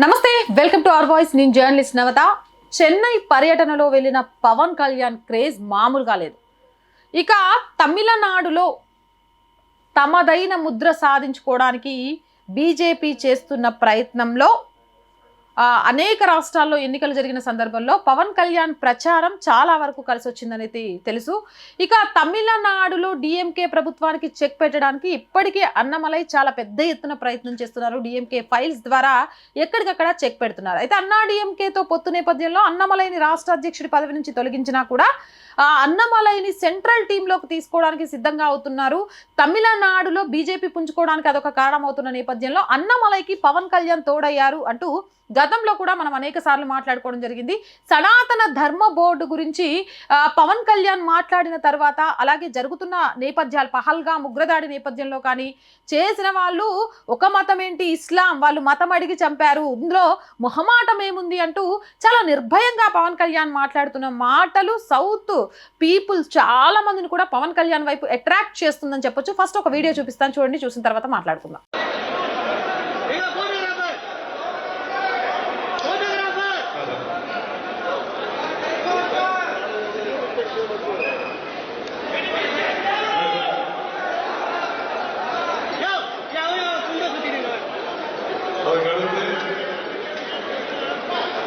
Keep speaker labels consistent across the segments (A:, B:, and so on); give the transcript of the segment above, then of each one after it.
A: నమస్తే welcome to our voice. నేను journalist Navata. Chennai పర్యటనలో వెళ్ళిన పవన్ కళ్యాణ్ క్రేజ్ మామూలుగా లేదు. ఇక తమిళనాడులో తమదైన ముద్ర సాధించుకోవడానికి బీజేపీ చేస్తున్న ప్రయత్నంలో అనేక రాష్ట్రాల్లో ఎన్నికలు జరిగిన సందర్భంలో పవన్ కళ్యాణ్ ప్రచారం చాలా వరకు కలిసి వచ్చిందనేది తెలుసు. ఇక తమిళనాడులో డిఎంకే ప్రభుత్వానికి చెక్ పెట్టడానికి ఇప్పటికే అన్నమలై చాలా పెద్ద ఎత్తున ప్రయత్నం చేస్తున్నారు. డిఎంకే ఫైల్స్ ద్వారా ఎక్కడికక్కడ చెక్ పెడుతున్నారు. అయితే అన్నా డిఎంకేతో పొత్తు నేపథ్యంలో అన్నమలైని రాష్ట్ర అధ్యక్షుడి పదవి నుంచి తొలగించినా కూడా ఆ అన్నమలైని సెంట్రల్ టీంలోకి తీసుకోవడానికి సిద్ధంగా అవుతున్నారు. తమిళనాడులో బీజేపీ పుంజుకోవడానికి అదొక కారణం అవుతున్న నేపథ్యంలో అన్నమలైకి పవన్ కళ్యాణ్ తోడయ్యారు అంటూ గతంలో కూడా మనం అనేక సార్లు మాట్లాడుకోవడం జరిగింది. సనాతన ధర్మ బోర్డు గురించి పవన్ కళ్యాణ్ మాట్లాడిన తర్వాత అలాగే జరుగుతున్న నేపథ్యాలు పహల్గా ఉగ్రదాడి నేపథ్యంలో కానీ చేసిన వాళ్ళు ఒక మతం ఏంటి? ఇస్లాం. వాళ్ళు మతం అడిగి చంపారు. ఇందులో మొహమాటం ఏముంది అంటూ చాలా నిర్భయంగా పవన్ కళ్యాణ్ మాట్లాడుతున్న మాటలు సౌత్ పీపుల్ చాలా మందిని కూడా పవన్ కళ్యాణ్ వైపు అట్రాక్ట్ చేస్తుందని చెప్పొచ్చు. ఫస్ట్ ఒక వీడియో చూపిస్తాను. చూడండి చూసిన తర్వాత మాట్లాడుకుందాం.
B: அதற்கடுத்து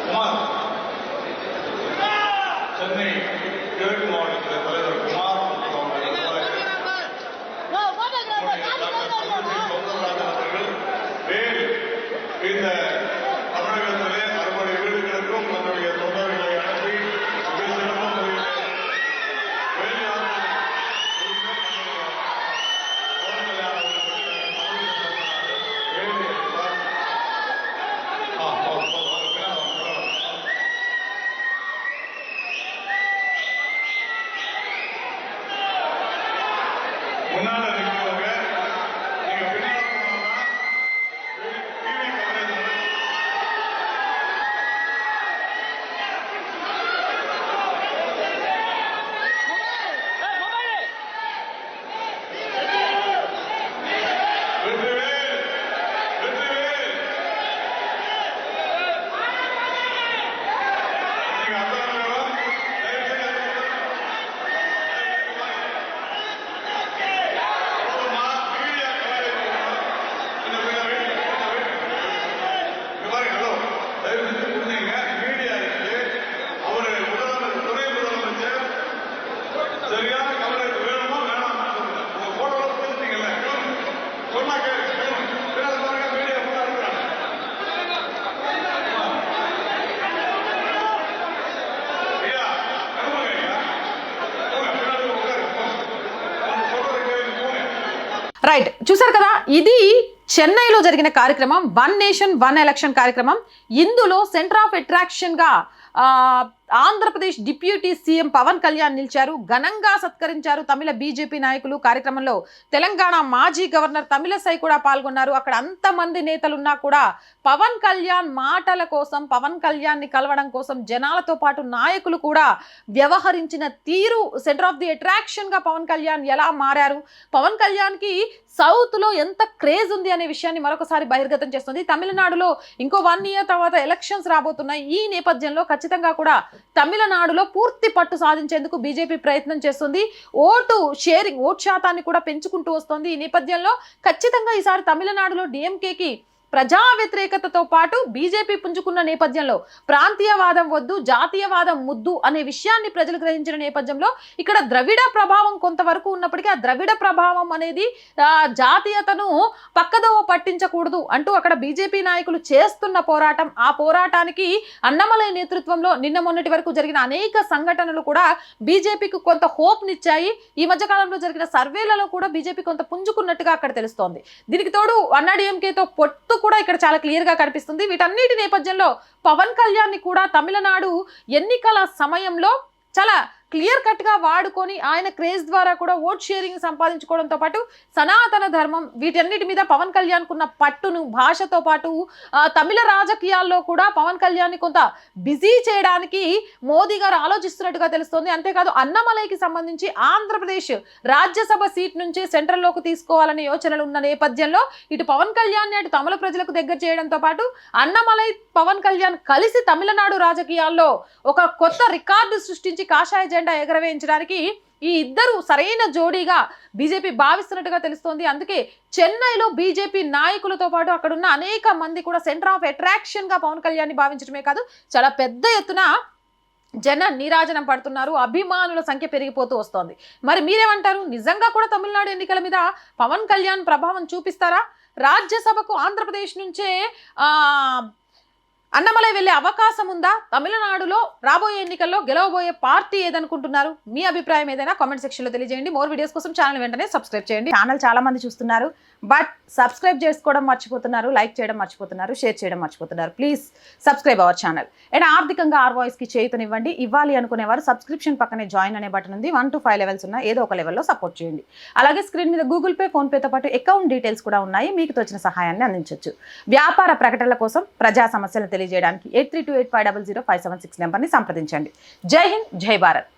B: குமார் சென்னை கிழக்கு மாவட்டத்தில் தலைவர் குமார் அவர்கள் வேறு இந்த With their
A: రైట్ చూసారు కదా? ఇది చెన్నైలో జరిగిన కార్యక్రమం వన్ నేషన్ వన్ ఎలక్షన్ కార్యక్రమం. ఇందులో సెంటర్ ఆఫ్ అట్రాక్షన్గా ఆంధ్రప్రదేశ్ డిప్యూటీ సీఎం పవన్ కళ్యాణ్ నిలిచారు. ఘనంగా సత్కరించారు తమిళ బీజేపీ నాయకులు. కార్యక్రమంలో తెలంగాణ మాజీ గవర్నర్ తమిళసై కూడా పాల్గొన్నారు. అక్కడ అంతమంది నేతలున్నా కూడా పవన్ కళ్యాణ్ మాటల కోసం పవన్ కళ్యాణ్ని కలవడం కోసం జనాలతో పాటు నాయకులు కూడా వ్యవహరించిన తీరు సెంటర్ ఆఫ్ ది అట్రాక్షన్గా పవన్ కళ్యాణ్ ఎలా మారారు? పవన్ కళ్యాణ్కి సౌత్లో ఎంత క్రేజ్ ఉంది అనే విషయాన్ని మరొకసారి బహిర్గతం చేస్తుంది. తమిళనాడులో ఇంకో వన్ ఇయర్ తర్వాత ఎలక్షన్స్ రాబోతున్నాయి. ఈ నేపథ్యంలో ఖచ్చితంగా కూడా తమిళనాడులో పూర్తి పట్టు సాధించేందుకు బీజేపీ ప్రయత్నం చేస్తుంది. ఓటు షేరింగ్ ఓటు శాతాన్ని కూడా పెంచుకుంటూ వస్తుంది. ఈ నేపథ్యంలో ఖచ్చితంగా ఈసారి తమిళనాడులో డిఎంకేకి ప్రజా వ్యతిరేకతతో పాటు బీజేపీ పుంజుకున్న నేపథ్యంలో ప్రాంతీయవాదం వద్దు జాతీయవాదం ముద్దు అనే విషయాన్ని ప్రజలు గ్రహించిన నేపథ్యంలో ఇక్కడ ద్రవిడ ప్రభావం కొంతవరకు ఉన్నప్పటికీ ఆ ద్రవిడ ప్రభావం అనేది జాతీయతను పక్కదోవ పట్టించకూడదు అంటూ అక్కడ బీజేపీ నాయకులు చేస్తున్న పోరాటం. ఆ పోరాటానికి అన్నమలై నేతృత్వంలో నిన్న మొన్నటి వరకు జరిగిన అనేక సంఘటనలు కూడా బీజేపీకి కొంత హోప్నిచ్చాయి ఈ మధ్య కాలంలో జరిగిన సర్వేలలో కూడా బీజేపీ కొంత పుంజుకున్నట్టుగా అక్కడ తెలుస్తోంది. దీనికి తోడు అన్నాడీఎంకేతో పొత్తు కూడా ఇక్కడ చాలా క్లియర్గా కనిపిస్తుంది. వీటన్నిటి నేపథ్యంలో పవన్ కళ్యాణ్ని కూడా తమిళనాడు ఎన్నికల సమయంలో చాలా క్లియర్ కట్గా వాడుకొని ఆయన క్రేజ్ ద్వారా కూడా ఓట్ షేరింగ్ సంపాదించుకోవడంతో పాటు సనాతన ధర్మం వీటన్నిటి మీద పవన్ కళ్యాణ్కు ఉన్న పట్టును భాషతో పాటు తమిళ రాజకీయాల్లో కూడా పవన్ కళ్యాణ్ని కొంత బిజీ చేయడానికి మోదీ గారు ఆలోచిస్తున్నట్టుగా తెలుస్తోంది. అంతేకాదు అన్నమలైకి సంబంధించి ఆంధ్రప్రదేశ్ రాజ్యసభ సీట్ నుంచి సెంట్రల్లోకి తీసుకోవాలనే యోచనలు ఉన్న నేపథ్యంలో ఇటు పవన్ కళ్యాణ్ అటు తమిళ ప్రజలకు దగ్గర చేయడంతో పాటు అన్నమలై పవన్ కళ్యాణ్ కలిసి తమిళనాడు రాజకీయాల్లో ఒక కొత్త రికార్డు సృష్టించి కాషాయ ఎజెండా ఎగరవేయించడానికి ఈ ఇద్దరు సరైన జోడీగా బీజేపీ భావిస్తున్నట్టుగా తెలుస్తోంది. అందుకే చెన్నైలో బీజేపీ నాయకులతో పాటు అక్కడున్న అనేక మంది కూడా సెంటర్ ఆఫ్ అట్రాక్షన్గా పవన్ కళ్యాణ్ భావించడమే కాదు చాలా పెద్ద ఎత్తున జన నీరాజనం పడుతున్నారు. అభిమానుల సంఖ్య పెరిగిపోతూ వస్తోంది. మరి మీరేమంటారు? నిజంగా కూడా తమిళనాడు ఎన్నికల మీద పవన్ కళ్యాణ్ ప్రభావం చూపిస్తారా? రాజ్యసభకు ఆంధ్రప్రదేశ్ నుంచే ఆ అన్నమలై వెళ్ళే అవకాశం ఉందా? తమిళనాడులో రాబోయే ఎన్నికల్లో గెలవబోయే పార్టీ ఏదనుకుంటున్నారు? మీ అభిప్రాయం ఏదైనా కామెంట్ సెక్షన్లో తెలియజేయండి. మోర్ వీడియోస్ కోసం ఛానల్ వెంటనే సబ్స్క్రైబ్ చేయండి. ఛానల్ చాలా మంది చూస్తున్నారు. బట్ సబ్స్క్రైబ్ చేసుకోవడం మర్చిపోతున్నారు లైక్ చేయడం మర్చిపోతున్నారు షేర్ చేయడం మర్చిపోతున్నారు. Please subscribe our channel and ఆర్థికంగా ఆర్ వాయిస్కి చేయుతనివ్వండి. ఇవ్వాలి అనుకునేవారు సబ్స్క్రిప్షన్ పక్కనే జాయిన్ అనే బటన్ ఉంది. వన్ టు ఫైవ్ లెవెల్స్ ఉన్న ఏదో ఒక లెవెల్లో సపోర్ట్ చేయండి. అలాగే స్క్రీన్ మీద గూగుల్ పే ఫోన్ పేతో పాటు అకౌంట్ డీటెయిల్స్ కూడా ఉన్నాయి. మీకు తోచిన సహాయాన్ని అందించవచ్చు వ్యాపార ప్రకటనల కోసం ప్రజా సమస్యలను తెలియజేయడానికి eight three two eight five double zero five seven six నెంబర్ని సంప్రదించండి. జై హింద్ జై భారత్.